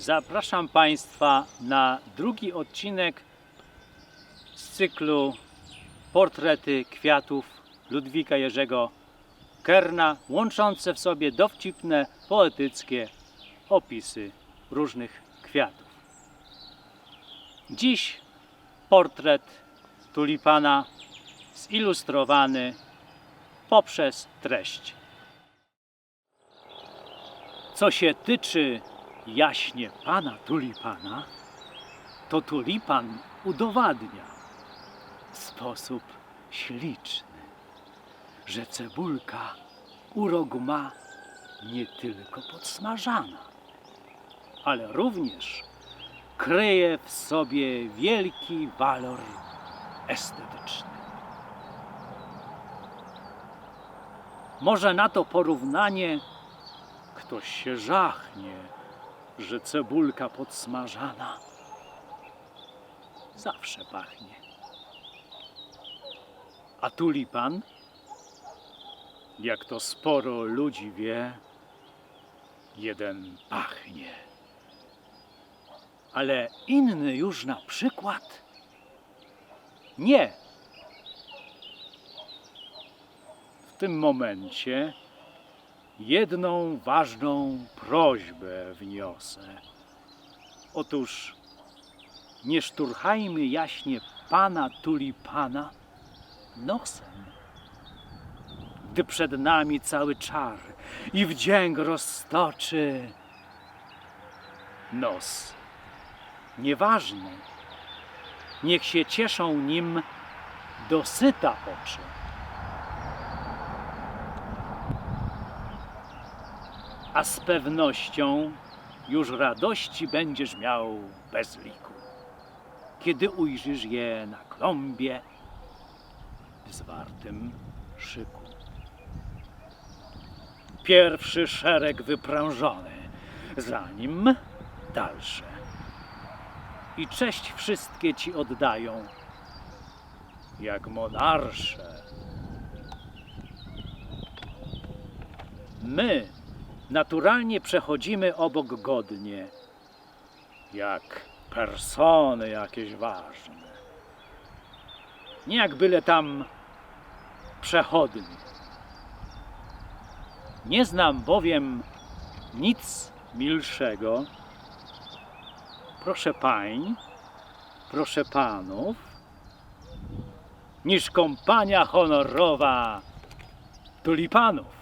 Zapraszam Państwa na drugi odcinek z cyklu Portrety kwiatów Ludwika Jerzego Kerna, łączące w sobie dowcipne, poetyckie opisy różnych kwiatów. Dziś portret tulipana zilustrowany poprzez treść. Co się tyczy jaśnie pana tulipana, to tulipan udowadnia w sposób śliczny, że cebulka urok ma nie tylko podsmażana, ale również kryje w sobie wielki walor estetyczny. Może na to porównanie ktoś się żachnie, że cebulka podsmażana zawsze pachnie. A tulipan, jak to sporo ludzi wie, jeden pachnie. Ale inny już na przykład nie. W tym momencie jedną ważną prośbę wniosę. Otóż nie szturchajmy jaśnie pana tulipana nosem, gdy przed nami cały czar i wdzięk roztoczy. Nos nieważny, niech się cieszą nim dosyta oczy. A z pewnością już radości będziesz miał bez liku, kiedy ujrzysz je na klombie w zwartym szyku. Pierwszy szereg wyprężony, za nim dalsze. I cześć wszystkie ci oddają, jak monarsze. My naturalnie przechodzimy obok godnie, jak persony jakieś ważne. Nie jak byle tam przechodni. Nie znam bowiem nic milszego, proszę pań, proszę panów, niż kompania honorowa tulipanów.